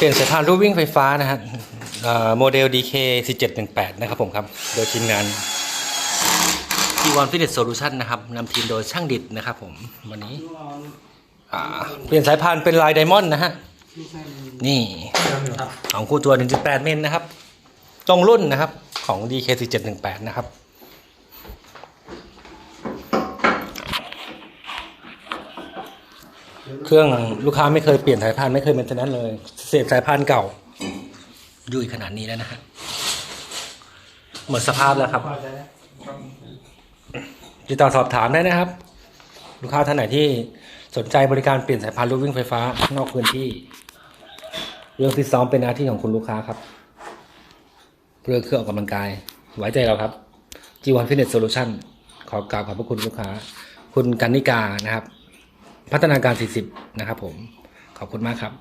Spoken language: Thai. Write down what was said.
เปลี่ยนสายพานรูปวิ่งไฟฟ้านะฮะโมเดล DK 1718 นะครับผมครับ โดยทีมงาน G1 Fitness Solution นะครับนำทีมโดยช่างดิดนะครับผม วันนี้เปลี่ยนสายพานเป็นลายไดมอนด์นะฮะ นี่ของคู่ตัว 1.8 เมนนะครับ ตรงรุ่นนะครับของ DK 1718 นะครับ เครื่องลูกค้าไม่เคยเปลี่ยนสายพานไม่เคยเป็นนั้นเลยเสียสายพานเก่า ยุ่ยขนาดนี้แล้วนะฮะหมดสภาพแล้วครับติดต่อสอบถามได้นะครับ ลูกค้าท่านไหนที่สนใจบริการเปลี่ยนสายพานลูกวิ่งไฟฟ้านอกพื้นที่ เรื่องที่ซ้อมเป็นหน้าที่ของคุณลูกค้าครับเพื่องเครื่องออกกำลังกาย ไว้ใจเราครับ G1 Fitness Solution ขอกราบขอบพระคุณลูกค้า คุณกันนิกานะครับ พัฒนาการ 40 นะครับผม ขอบคุณมากครับ